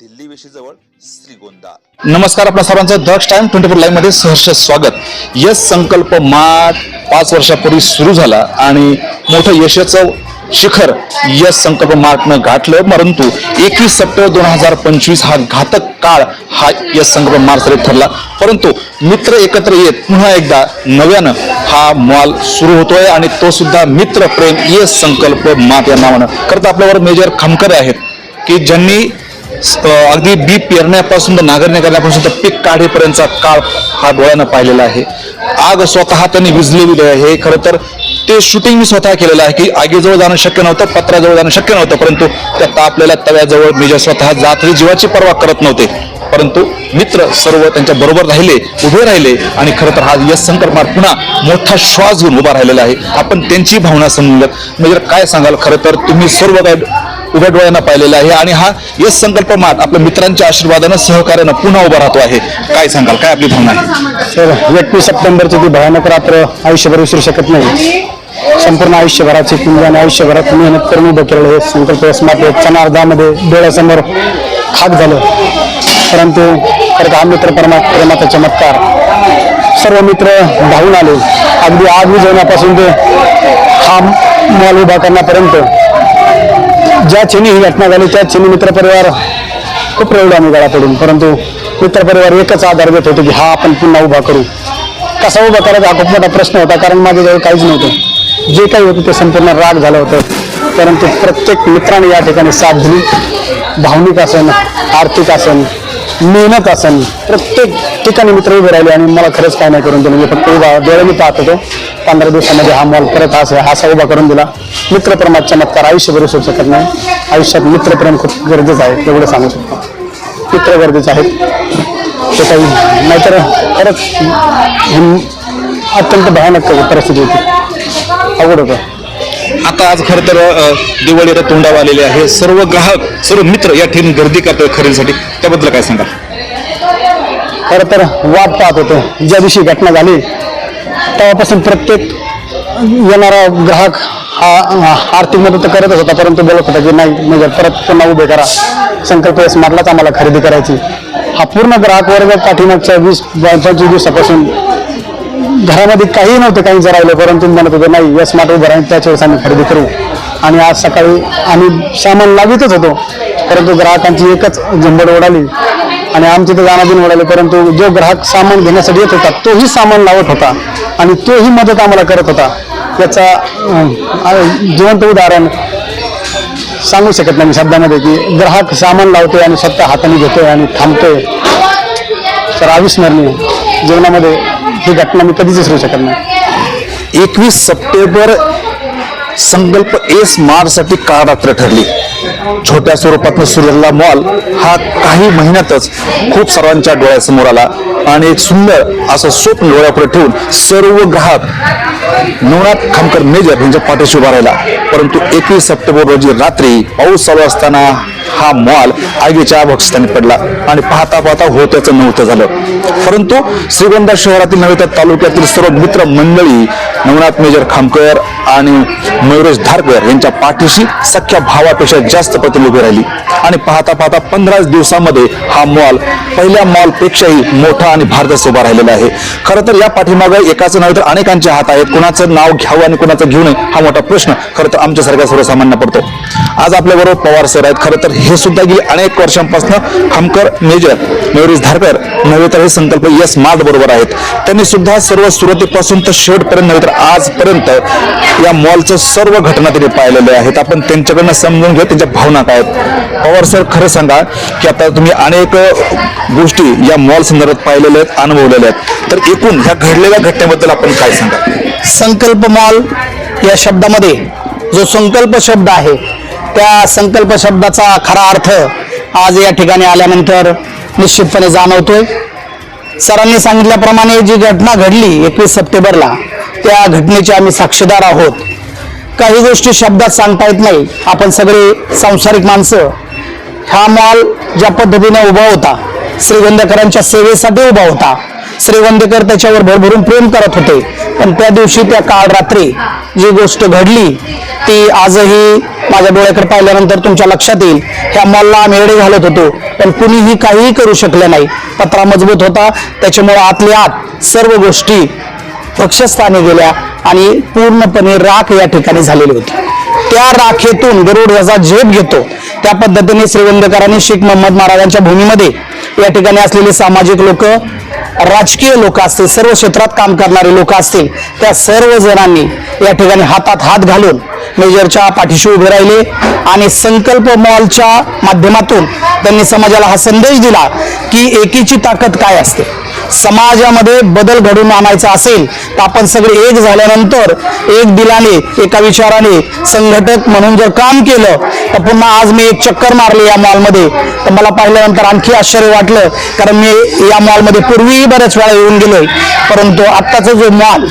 Delhi वेशीजवळ Shrigonda. नमस्कार आपल्या सर्वांचं. दक्ष टाइम ट्वेंटी फोर लाईव्हमध्ये सहर्ष स्वागत. यश संकल्प माठ पाच वर्षापूर्वी सुरू झाला आणि मोठं यशाचं शिखर यश संकल्प मार्टनं गाठलं. परंतु एकवीस सप्टेंबर दोन हजार पंचवीस हा घातक काळ हा यश संकल्प मार्चसाठी ठरला. परंतु मित्र एकत्र येत पुन्हा एकदा नव्यानं हा मॉल सुरू होतोय आणि तो सुद्धा मित्र प्रेम यश संकल्प मार्ट या नावानं. खरं तर आपल्यावर मेजर खामकरे आहेत की ज्यांनी अगदी बी पेरण्यापासून तर नांगरणी करण्यापासून तर पीक काढेपर्यंतचा काळ हा डोळ्यानं पाहिलेला आहे. आग स्वतः त्यांनी विजलेली आहे. हे खरं तर ते शूटिंग मी स्वतः केलेलं आहे की आगीजवळ जाणं शक्य नव्हतं पत्राजवळ जाणं शक्य नव्हतं परंतु त्या तापलेल्या तव्याजवळ मेजर स्वतः जात्री जीवाची पर्वा करत नव्हते परंतु मित्र सर्व त्यांच्या बरोबर राहिले उभे राहिले आणि खरं तर हा यश संकल्प पुन्हा मोठा श्वास घेऊन उभा राहिलेला आहे. आपण त्यांची भावना समजून म्हणजे काय सांगाल? खरं तर तुम्ही सर्व काय उभ्या डोळ्यांना पाहिलेला आहे आणि हा यश संकल्प मात आपल्या मित्रांच्या आशीर्वादानं सहकार्यानं पुन्हा उभा राहतो आहे. काय सांगाल? काय आपली भावना आहे? सर एकवीस सप्टेंबरची ती भयानक रात्र आयुष्यभर विसरू शकत नाही. संपूर्ण आयुष्यभराची पुंज आणि आयुष्यभरात मेहनत करून उभं केलेलं हे संकल्प स्मार्ट चनार्दामध्ये डोळ्यासमोर खाक झालं. परंतु तर हा मित्र परमा प्रेमाचा चमत्कार सर्व मित्र धावून आले. अगदी आग विजवण्यापासून ते हा मॉल उभा करण्यापर्यंत. ज्या क्षणी ही घटना झाली त्या क्षणी मित्रपरिवार खूप रडलो आम्ही गळा पडून परंतु मित्रपरिवार एकच आधार घेत होते की हा आपण पुन्हा उभा करू. कसा उभा करायचा हा खूप मोठा प्रश्न होता कारण माझ्याजवळ काहीच नव्हतं. जे काही होतं ते संपूर्ण राग झालं होतं. परंतु प्रत्येक मित्राने या ठिकाणी साथ दिली. भावनिक असन आर्थिक असन मेहनत असन. प्रत्येक ठिकाणी मित्र उभे राहिले आणि मला खरंच काय नाही करून दिलं. मी फक्त उभा डोळ्याने पाहत होतो. पंधरा दिवसामध्ये हा मॉल परत असा असा उभा करून दिला. मित्रप्रेमात चमत्कार आयुष्य भरू शकत नाही. आयुष्यात मित्रप्रेम खूप गरजेचं आहे एवढं सांगू शकतो. मित्र गरजेचं आहेत. ते काही नाहीतर खरंच अत्यंत भयानक परिस्थिती होती. अवघड होतं. आता आज खरं तर दिवाळी आता तोंडावर आलेली आहे. सर्व ग्राहक सर्व मित्र या ठिकाणी गर्दी करतोय खरेदीसाठी. त्याबद्दल काय सांगा खरं तर वाट पाहत होतो. ज्या दिवशी घटना झाली तेव्हापासून प्रत्येक येणारा ग्राहक हा आर्थिक मदत करतच होता परंतु बोलत होता की नाही म्हणजे परत पुन्हा उभे करा. संकल्प मारलाच आम्हाला खरेदी करायची. हा पूर्ण ग्राहक वर्ग पाठीमागच्या वीस पंचवीस दिवसापासून घरामध्ये काही नव्हतं काही जरावलं परंतु म्हणत होतं नाही या स्मार्ट उभं राहील त्याच वेळेस आम्ही खरेदी करू. आणि आज सकाळी आम्ही सामान लावितच होतो परंतु ग्राहकांची एकच झंबड उडाली आणि आमचे तर जाणाबिन उडाली परंतु जो ग्राहक सामान घेण्यासाठी येत होता तोही सामान लावत होता आणि तोही मदत आम्हाला करत होता. याचा जिवंत उदाहरण सांगू शकत नाही शब्दामध्ये की ग्राहक सामान लावतोय आणि स्वतः हाताने घेतोय आणि थांबतोय. तर अविस्मरणीय जीवनामध्ये ही घटना मी कधीच विसरू शकत नाही. एकवीस सप्टेंबर संकल्प एस मारसाठी काळ रात्र ठरली. छोट्या स्वरूपातनं सुरू झालेला मॉल हा काही महिन्यातच खूप सर्वांच्या डोळ्यासमोर आला आणि एक सुंदर असं स्वप्न डोळ्यापुढे ठेवून सर्व ग्राहक नवनाथ खामकर मेजर यांच्या पाठीशी उभा राहिला. परंतु एकवीस सप्टेंबर रोजी रात्री पाऊस चालू असताना हा मॉल आगीच्या भक्षस्थानी पडला आणि पाहता पाहता होत्याचं नव्हतं झालं. परंतु श्रीगोंदा शहरातील नव्हे तर तालुक्यातील सर्व मित्र मंडळी नवनाथ मेजर खामकर आणि मयुरेश धारकर यांच्या पाठीशी सख्या भावापेक्षा जास्त प्रतिमा उभी राहिली. आणि पाहता पाहता पंधराच दिवसामध्ये हा मॉल पहिल्या मॉल पेक्षाही मोठा आणि भारदस्त उभा राहिलेला आहे. खरं तर या पाठीमागं एकाचं नव्हे तर अनेकांचे हात आहेत. कुणाचं नाव घ्यावं आणि कुणाचं घेऊ नये हा मोठा प्रश्न खरं तर आमच्यासारख्या सर्वसामान्य पडतो. आज आपल्याबरोबर पवार सर आहेत. खरं तर हे सुद्धा गेली अनेक वर्षांपासून खामकर मेजर मयुरेश धारकर नव्हे तर हे संकल्प यस माझ बरोबर आहेत. त्यांनी सुद्धा सर्व सुरुवातीपासून तर शेवटपर्यंत नव्हे तर आजपर्यंत या मॉलचं सर्व घटना त्यांनी पाहिलेल्या आहेत. आपण त्यांच्याकडनं समजून घेऊ त्यांच्या भावना काय आहेत. पवार सर खरं सांगा की आता तुम्ही अनेक गोष्टी या मॉल संदर्भात पाहिलेल्या आहेत अनुभवलेल्या आहेत. तर एकूण ह्या घडलेल्या घटनेबद्दल आपण काय सांगा संकल्प मॉल या शब्दामध्ये जो संकल्प शब्द आहे त्या संकल्प शब्दाचा खरा अर्थ आज या ठिकाणी आल्यानंतर निश्चितपणे जाणवतोय. सरांनी सांगितल्याप्रमाणे जी घटना घडली एकवीस सप्टेंबरला त्या घटनेचे आम्ही साक्षीदार आहोत. काही गोष्टी शब्दात सांगता येत नाही. आपण सगळे सांसारिक माणसं हा मॉल ज्या पद्धतीने उभा होता श्रीगंधकरांच्या सेवेसाठी उभा होता. श्रीगंधकर त्याच्यावर भरभरून प्रेम करत होते. पण त्या दिवशी त्या काळ रात्री जी गोष्ट घडली ती आजही माझ्या डोळ्याकडे पाहिल्यानंतर तुमच्या लक्षात येईल. ह्या मॉलला आम्ही एडे घालत होतो पण कुणीही काहीही करू शकलं नाही. पत्रा मजबूत होता. त्याच्यामुळे आतल्या आत सर्व गोष्टी पक्षस्थानी गेल्या आणि पूर्णपणे राख या ठिकाणी झालेली होती. त्या राखेतून गरुड याचा झेप घेतो. त्या पद्धतीने श्रीवंदकरांनी शेख मोहम्मद महाराजांच्या भूमीमध्ये या ठिकाणी असलेले सामाजिक लोक राजकीय लोक असतील सर्व क्षेत्रात काम करणारे लोक असतील त्या सर्व जणांनी या ठिकाणी हातात हात घालून मेजरच्या पाठीशी उभे राहिले आणि संकल्प मॉलच्या माध्यमातून त्यांनी समाजाला हा संदेश दिला की एकीची ताकद काय असते? समाजामध्ये बदल घडून आणायचा असेल तर आपण सगळे एक झाल्यानंतर एक दिलाने एका विचाराने संघटक म्हणून जर काम केलं तर पुन्हा आज मी एक चक्कर मारली या मॉलमध्ये. तर मला पाहिल्यानंतर आणखी आश्चर्य वाटलं कारण मी या मॉलमध्ये पूर्वीही बऱ्याच वेळा येऊन गेलोय. परंतु आत्ताचा जो मॉल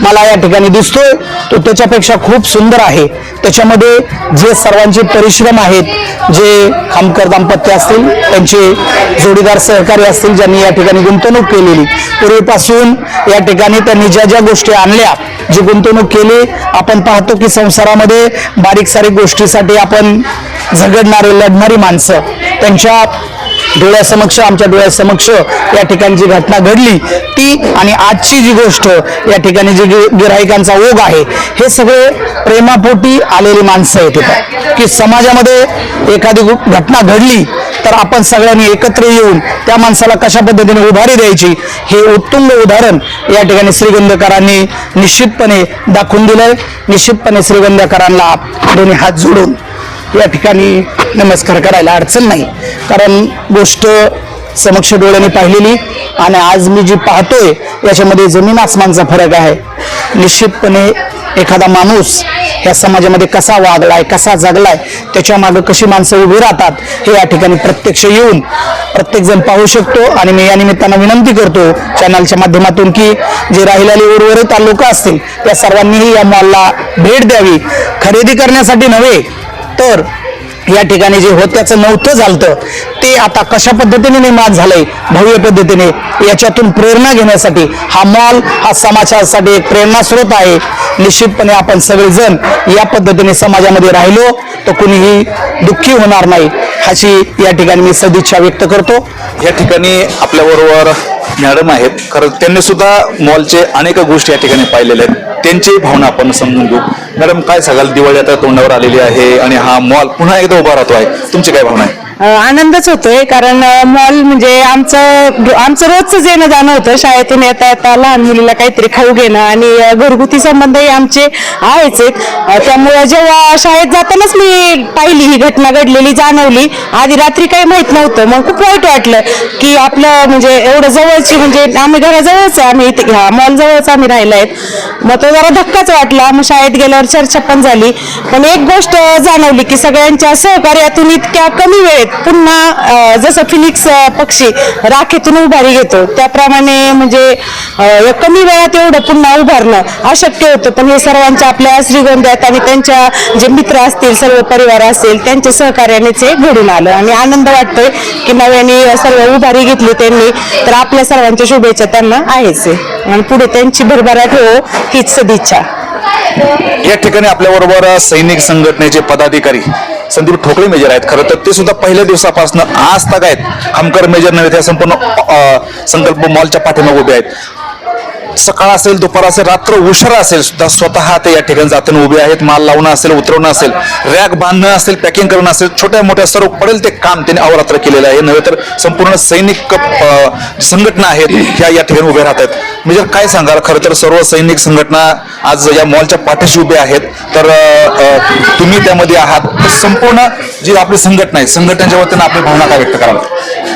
मला या ठिकाणी दिसतोय. तो त्याच्यापेक्षा खूप सुंदर आहे. त्याच्यामध्ये जे सर्वांचे परिश्रम आहेत जे खामकर दाम्पत्य असतील त्यांचे जोडीदार सहकारी असतील ज्यांनी या ठिकाणी गुंतवणूक केलेली. पूर्वीपासून या ठिकाणी त्यांनी ज्या ज्या गोष्टी आणल्या जी गुंतवणूक केली आपण पाहतो की संसारामध्ये बारीक सारीक गोष्टीसाठी आपण झगडणारे लढणारी माणसं त्यांच्या डोळ्यासमक्ष आमच्या डोळ्यासमक्ष या ठिकाणी जी घटना घडली ती आणि आजची जी गोष्ट या ठिकाणी जी गिराहिकांचा गिऱ्हाईकांचा ओघ आहे हे सगळे प्रेमापोटी आलेली माणसं आहेत इथं. की समाजामध्ये एखादी घटना घडली तर आपण सगळ्यांनी एकत्र येऊन त्या माणसाला कशा पद्धतीने उभारी द्यायची हे उत्तुंग उदाहरण या ठिकाणी श्रीगंधकरांनी निश्चितपणे दाखवून दिलंय. निश्चितपणे श्रीगंधकरांना दोन्ही हात जोडून या ठिकाणी नमस्कार करायला अडचण नाही. कारण गोष्ट समक्ष डोळ्याने पाहिलेली आणि आज मी जी पाहतोय याच्यामध्ये जमीन आसमानचा फरक आहे. निश्चितपणे एखादा माणूस या समाजामध्ये कसा वागलाय कसा जगलाय त्याच्यामागं कशी माणसं उभी राहतात हे या ठिकाणी प्रत्यक्ष येऊन प्रत्येकजण पाहू शकतो. आणि मी या निमित्तानं विनंती करतो चॅनलच्या माध्यमातून की जे राहिलेले उर्वरित लोक असतील त्या सर्वांनीही या मॉलला भेट द्यावी. खरेदी करण्यासाठी नव्हे तर या ठिकाणी जे होत्याचं नव्हतं झालतं ते आता कशा पद्धतीने निर्माण झालंय भव्य पद्धतीने याच्यातून प्रेरणा घेण्यासाठी हा मॉल हा समाजासाठी एक प्रेरणास्रोत आहे. निश्चितपणे आपण सगळेजण या पद्धतीने समाजामध्ये राहिलो तर कुणीही दुःखी होणार नाही अशी या ठिकाणी मी सदिच्छा व्यक्त करतो. या ठिकाणी आपल्याबरोबर मॅडम आहेत. खरं त्यांनी सुद्धा मॉलचे अनेक गोष्टी या ठिकाणी पाहिलेल्या आहेत. त्यांची भावना आपण समजून घेऊ. मॅडम काय सांगाल? दिवाळी आता तोंडावर आलेली आहे आणि हा मॉल पुन्हा एकदा उभा राहतो आहे तुमची काय भावना आहे? आनंदच होतोय कारण मॉल म्हणजे आमचं आमचं रोजचं येणं जाणं होतं शाळेतून येता येता लहान मुलीला काहीतरी खाऊ घेणं आणि घरगुती संबंधही आमचे आहेच आहेत. त्यामुळे जेव्हा शाळेत जातानाच मी पाहिली ही घटना घडलेली जाणवली. आधी रात्री काही माहीत नव्हतं. मग खूप वाईट वाटलं की आपलं म्हणजे एवढं जवळची म्हणजे आम्ही घराजवळच आहे. आम्ही इथे ह्या मॉल जवळच आम्ही राहिलो आहेत मग तो जरा धक्काच वाटला. मग शाळेत गेल्यावर चर्चा पण झाली. पण एक गोष्ट जाणवली की सगळ्यांच्या सहकार्यातून इतक्या कमी वेळेत पुन्हा जसं फिनिक्स पक्षी राखेतून उभारी घेतो त्याप्रमाणे म्हणजे कमी वेळात एवढं पुन्हा उभारणं अशक्य होतं. पण हे सर्वांच्या आपल्या श्रीगोंद्यात आणि त्यांच्या जे मित्र असतील सर्व परिवार असेल त्यांच्या सहकार्यानेच हे घडून आलं. आणि आनंद वाटतोय की नव्याने सर्व उभारी घेतली त्यांनी. तर आपल्या सर्वांच्या शुभेच्छा त्यांना आहेच आहे. आणि पुढे त्यांची भरभराट हो हीच सदिच्छा. या ठिकाणी आपल्याबरोबर सैनिक संघटनेचे पदाधिकारी संदीप ठोकळे मेजर आहेत. खरं तर ते सुद्धा पहिल्या दिवसापासून आज तक आहेत. खामकर मेजर नव्हे त्या संपूर्ण संकल्प मॉलच्या पाठीमागे उभे आहेत. सकाळ असेल दुपार असेल रात्र उशिरा असेल सुद्धा स्वतः ते या ठिकाणी जाताना उभे आहेत. माल लावणं असेल उतरवणं असेल रॅक बांधणं असेल पॅकिंग करणं असेल छोट्या मोठ्या सर्व पडेल ते काम त्यांनी अवरात्र केलेलं आहे. नव्हे तर संपूर्ण सैनिक संघटना आहेत ह्या या ठिकाणी उभ्या राहत आहेत म्हणजे काय सांगाल खरं तर सर्व सैनिक संघटना आज या मॉलच्या पाठीशी उभे आहेत. तर तुम्ही त्यामध्ये आहात. तर संपूर्ण जी आपली संघटना आहे संघटनेच्या वतीनं आपली भावना काय व्यक्त कराल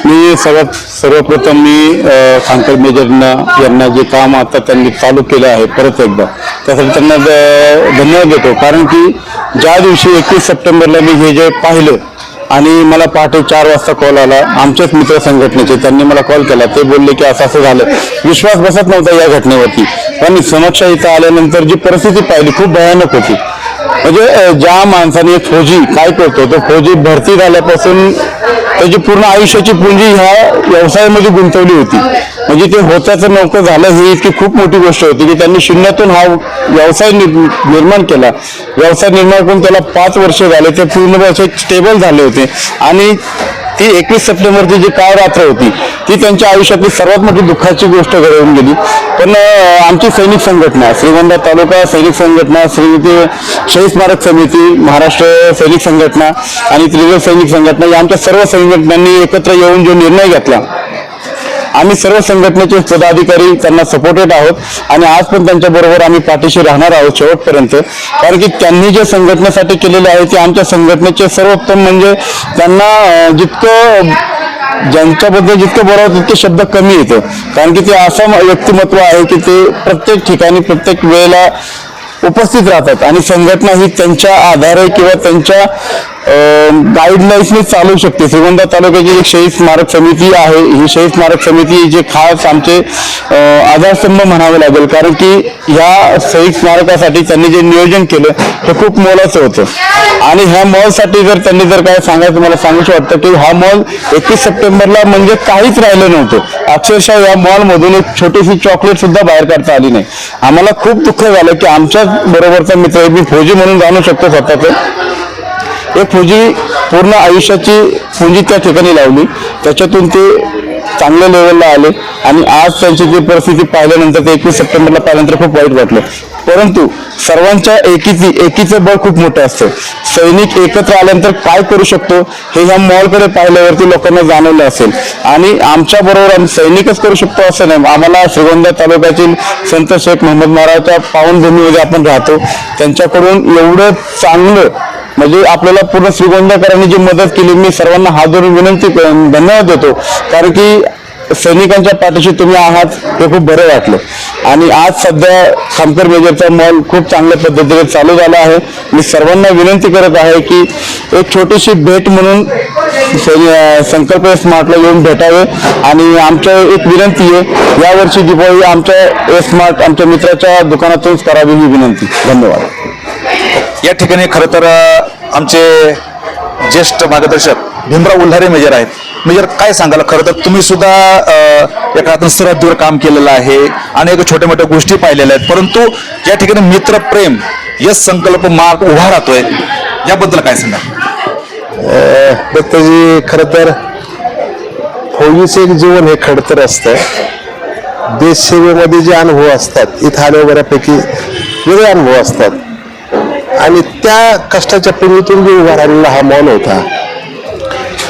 मी सर्वात सर्वप्रथम मी अ, मेजरना यांना जे काम आता त्यांनी चालू केलं आहे परत एकदा त्यासाठी त्यांना द- धन्यवाद देतो. कारण की ज्या दिवशी एकवीस सप्टेंबरला मी हे जे पाहिलं आणि मला पहाटे चार वाजता कॉल आला आमच्याच मित्र संघटनेचे त्यांनी मला कॉल केला ते बोलले की असं असं झालं. विश्वास बसत नव्हता या घटनेवरती. पण समक्ष इथं आल्यानंतर जी परिस्थिती पाहिली खूप भयानक होती. म्हणजे ज्या माणसाने एक फौजी काय करतो तो फौजी भरती झाल्यापासून त्याची पूर्ण आयुष्याची पुंजी ह्या व्यवसायामध्ये गुंतवली होती. म्हणजे ते होत्याचं नौकं झालं ही इतकी खूप मोठी गोष्ट होती की त्यांनी शून्यातून हा व्यवसाय नि- निर्माण केला. व्यवसाय निर्माण करून त्याला पाच वर्ष झाले ते पूर्ण असे स्टेबल झाले होते. आणि ती एकवीस सप्टेंबरची जी काळ रात्र होती ती त्यांच्या आयुष्यातली सर्वात मोठी दुःखाची गोष्ट घडवून गेली. पण आमची सैनिक संघटना श्रीगोंदा तालुका सैनिक संघटना श्रीमती शहीद स्मारक समिती महाराष्ट्र सैनिक संघटना आणि त्रिवेद सैनिक संघटना या आमच्या सर्व संघटनांनी एकत्र येऊन जो निर्णय घेतला आम्ही सर्व संघटनेचे पदाधिकारी त्यांना सपोर्टेड आहोत आणि आज पण त्यांच्या बरोबर आम्ही पाठीशी राहणार आहोत शेवटपर्यंत. कारण की त्यांनी जे संघटनेसाठी केलेले आहे ते आमच्या संघटनेचे सर्वोत्तम म्हणजे त्यांना जितकं ज्यांच्याबद्दल जितकं बोलावं तितके शब्द कमी येतं. कारण की ते असं व्यक्तिमत्व आहे की ते प्रत्येक ठिकाणी प्रत्येक वेळेला उपस्थित राहतात. आणि संघटना ही त्यांच्या आधारे किंवा त्यांच्या गाईडलाईन्सने चालू शकते. श्रीगोंदा तालुक्याची एक शहीद स्मारक समिती आहे ही शहीद स्मारक समिती जे खास आमचे आधारस्तंभ म्हणावे लागेल. कारण की ह्या शहीद स्मारकासाठी त्यांनी जे नियोजन केलं हे खूप मोलाचं होतं. आणि ह्या मॉलसाठी जर त्यांनी जर काय सांगायचं मला सांगूशी वाटतं की हा मॉल एकवीस सप्टेंबरला म्हणजे काहीच राहिलं नव्हतं. अक्षरशः या मॉलमधून एक छोटीशी चॉकलेट सुद्धा बाहेर काढता आली नाही. आम्हाला खूप दुःख झालं की आमच्याच बरोबरचा मित्र आहे, मी फौजी म्हणून जाणू शकतो स्वतःचं. एक फौजी पूर्ण आयुष्याची पुंजी त्या ठिकाणी लावली. त्याच्यातून ते चांगल्या लेवलला आले आणि आज त्यांची जी परिस्थिती पाहिल्यानंतर ते एकवीस सप्टेंबरला पाहिल्यानंतर खूप वाईट वाटलं. परंतु सर्वांच्या एकीची एकीचं बळ खूप मोठं असतं. सैनिक एकत्र आल्यानंतर काय करू शकतो हे ह्या मॉलकडे पाहिल्यावरती लोकांना जाणवलं असेल. आणि आमच्या बरोबर आम्ही सैनिकच करू शकतो असं नाही. आम्हाला श्रीगोंदा तालुक्यातील संत शेख मोहम्मद महाराजच्या पावनभूमीमध्ये आपण राहतो. त्यांच्याकडून एवढं चांगलं म्हणजे आपल्याला पूर्ण श्रीगोंदाकरांनी जी मदत केली मी सर्वांना हात धरून विनंती क- धन्यवाद देतो. कारण की सैनिकांच्या पाठीशी तुम्ही आहात हे खूप बरं वाटलं. आणि आज सध्या खामकर मेजरचा मॉल खूप चांगल्या पद्धतीने चालू झाला आहे. मी सर्वांना विनंती करत आहे की एक छोटीशी भेट म्हणून सै- संकल्प स्मार्टला येऊन भेटावे. आणि आमच्या एक विनंती आहे यावर्षी दिवाळी आमच्या स्मार्ट आमच्या मित्राच्या दुकानातूनच करावी ही विनंती. धन्यवाद. या ठिकाणी खरं तर आमचे ज्येष्ठ मार्गदर्शक भीमराव उल्हारे मेजर आहेत. मेजर काय सांगाल? खरं तर तुम्ही सुद्धा अ, या काळातून सरहद्दीवर काम केलेलं आहे अनेक छोट्या मोठ्या गोष्टी पाहिलेल्या आहेत परंतु या ठिकाणी मित्रप्रेम यश संकल्प मार्ग उभा राहतोय याबद्दल काय सांगा दत्ताजी खर तर फौजीचं एक जीवन हे खडतर असतं. देशसेवेमध्ये जे अनुभव असतात इथं आल्या बऱ्यापैकी वेगळे अनुभव असतात. आणि त्या कष्टाच्या पिंडीतून जो उभा राहिलेला हा मॉल होता.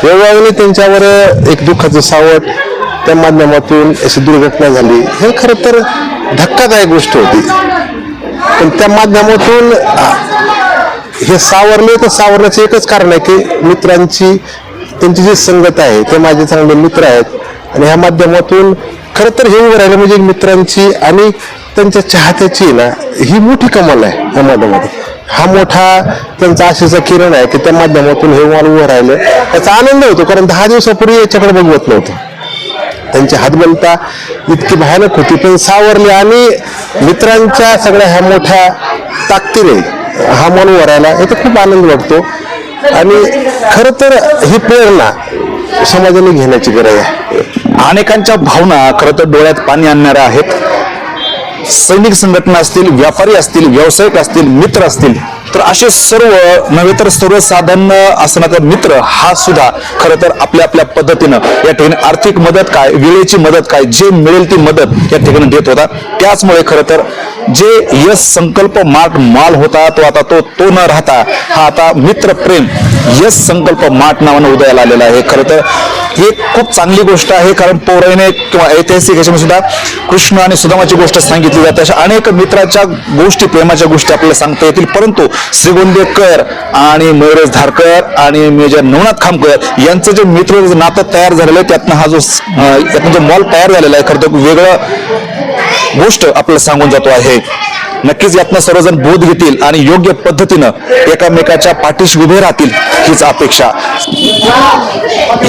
वेळोवेळी त्यांच्यावर एक दुःखाचं सावट त्या माध्यमातून अशी दुर्घटना झाली. हे खरं तर धक्कादायक गोष्ट होती. पण त्या माध्यमातून हे सावरले तर सावरण्याचं एकच कारण आहे की मित्रांची त्यांची जी संगत आहे ते माझे चांगले मित्र आहेत. आणि ह्या माध्यमातून खरं तर हे उभं राहिलं म्हणजे मित्रांची आणि त्यांच्या चाहत्याची ना ही मोठी कमाल आहे या माध्यमातून. हा मोठा त्यांचा आशेचा किरण आहे की त्या माध्यमातून हे वाल उभं राहिलं. त्याचा आनंद होतो कारण दहा दिवसापूर्वी याच्याकडे बघवत नव्हतं. त्यांची हातबलता इतकी भयानक होती पण सावरली आणि मित्रांच्या सगळ्या ह्या मोठ्या ताकदीने हा मन वरायला याचा खूप आनंद वाटतो. आणि खरं तर ही प्रेरणा समाजाने घेण्याची गरज आहे. अनेकांच्या भावना खरं तर डोळ्यात पाणी आणणाऱ्या आहेत. सैनिक संघटना असतील व्यापारी असतील व्यावसायिक असतील मित्र असतील तर असे सर्व नव्हे तर सर्वसाधारण असणारा मित्र हा सुद्धा खरं तर आपल्या आपल्या पद्धतीनं या ठिकाणी आर्थिक मदत काय वेळेची मदत काय जे मिळेल ती मदत या ठिकाणी देत होता. त्याचमुळे खरं तर जे यश संकल्प मार्ट माल होता तो आता तो तो न राहता हा आता मित्र प्रेम यश संकल्प मार्ट नावानं उदयाला आलेला आहे. खरं तर ही खूप चांगली गोष्ट आहे कारण पौराणिक किंवा ऐतिहासिक याच्यामध्ये सुद्धा कृष्ण आणि सुदामाची गोष्ट सांगितली जाते. अशा अनेक मित्राच्या गोष्टी प्रेमाच्या गोष्टी आपल्याला सांगता येतील. परंतु श्रीगोंदेकर आणि मयुरेश धारकर आणि मेजर नवनाथ खामकर यांचं जे मित्र नातं तयार झालेलं आहे त्यातनं हा जो त्यातनं यातनं जो मॉल तयार झालेला आहे खरं तर वेगळं गोष्ट आपल्याला सांगून जातो आहे. नक्कीच यातनं सर्वजण बोध घेतील आणि योग्य पद्धतीनं एकामेकाच्या पाठीशी उभे राहतील हीच अपेक्षा.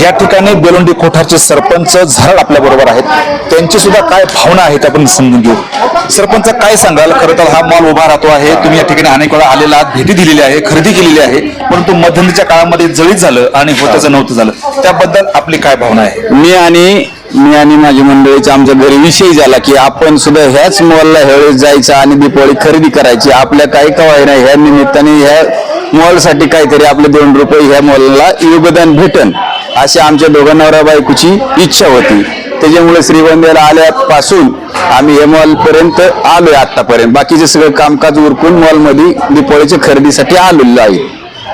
या ठिकाणी बेलोंडी कोठारचे सरपंच झरड आपल्या बरोबर आहेत. त्यांची सुद्धा काय भावना आहेत आपण समजून घेऊ. सरपंच काय सांगाल? खरं तर हा मॉल उभा राहतो आहे. तुम्ही या ठिकाणी अनेक वेळा आलेला आहात, भेटी दिलेली आहे खरेदी केलेली आहे. परंतु मध्यंतरीच्या काळामध्ये जळीत झालं आणि होत्याचं नव्हतं झालं. त्याबद्दल आपली काय भावना आहे? मी आणि मी आणि माझी मंडळीचा आमच्या घरी विषय झाला की आपण सुद्धा ह्याच मॉलला ह्यावेळेस जायचं आणि दीपावली खरेदी करायची. आपल्या काही कवाय नाही. ह्या निमित्ताने ह्या मॉलसाठी काहीतरी आपले दोन रुपये ह्या मॉलला योगदान भेटन अशी आमच्या दोघां नवरा बायकोची इच्छा होती. त्याच्यामुळे श्रीगोंद्याला आल्यापासून आम्ही हे मॉलपर्यंत आलोय आतापर्यंत बाकीचे सगळं कामकाज उरकून मॉलमध्ये दीपावळीच्या खरेदीसाठी आलेलो आहे.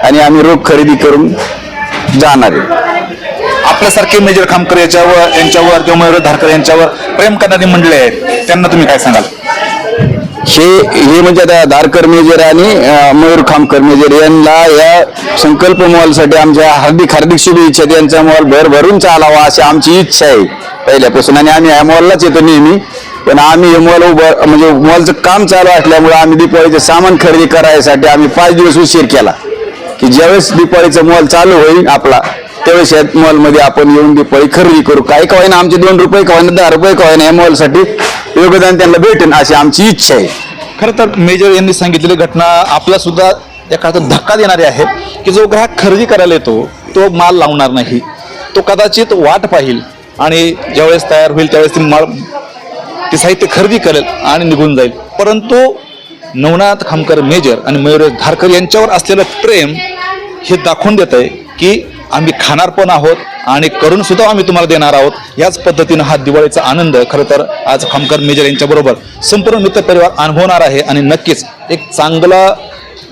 आणि आम्ही रोख खरेदी करून जाणार आहे. आपल्यासारखे मेजर खामकर याच्यावर यांच्यावर किंवा मयूर धारकर यांच्यावर प्रेम करणारी मंडळी आहेत. त्यांना तुम्ही काय सांगाल? हे हे म्हणजे आता धारकर मेजर आणि मयूर खामकर मेजर यांना या संकल्प मॉलसाठी आमच्या हार्दिक हार्दिक शुभेच्छा त्यांचा मॉल भर भरून चालावा अशी आमची इच्छा आहे पहिल्यापासून. आणि आम्ही ह्या मॉललाच येतो नेहमी. पण आम्ही हे मॉल उभं म्हणजे मॉलचं काम चालू असल्यामुळे आम्ही दीपावळीचं सामान खरेदी करायसाठी आम्ही पाच दिवस उशीर केला. की ज्यावेळेस दीपावलीचा मॉल चालू होईल आपला त्यावेळेस या मॉलमध्ये आपण येऊन दीपावली खरेदी करू. काही कवाय ना आमचे दोन रुपये कवाय ना दहा रुपये कवाय ना या मॉलसाठी योगदान त्यांना भेटेन अशी आमची इच्छा आहे. खरं तर मेजर यांनी सांगितलेली घटना आपला सुद्धा या काळात धक्का देणारी आहे की जो ग्राहक खरेदी करायला येतो तो माल लावणार नाही. तो कदाचित वाट पाहिल आणि ज्यावेळेस तयार होईल त्यावेळेस ती माल ते साहित्य खरेदी करेल आणि निघून जाईल. परंतु नवनाथ खामकर मेजर आणि मयूर धारकर यांच्यावर असलेलं प्रेम हे दाखवून देत आहे की आम्ही खाणार पण आहोत आणि करून सुद्धा आम्ही तुम्हाला देणार आहोत. याच पद्धतीनं हा दिवाळीचा आनंद खरं तर आज खामकर मेजर यांच्याबरोबर संपूर्ण मित्र परिवार अनुभवणार आहे आणि नक्कीच एक चांगला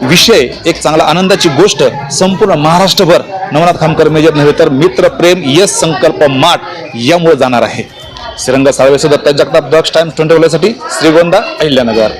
विषय एक चांगला आनंदाची गोष्ट संपूर्ण महाराष्ट्रभर नवनाथ खामकर मेजर नव्हे तर मित्र प्रेम यश संकल्प माठ यामुळे जाणार आहे. श्रीरंग साळवेसोबत जगताप डॉक्स टाइम्स ट्वेंटी साठी श्रीगोंदा अहिल्यानगर.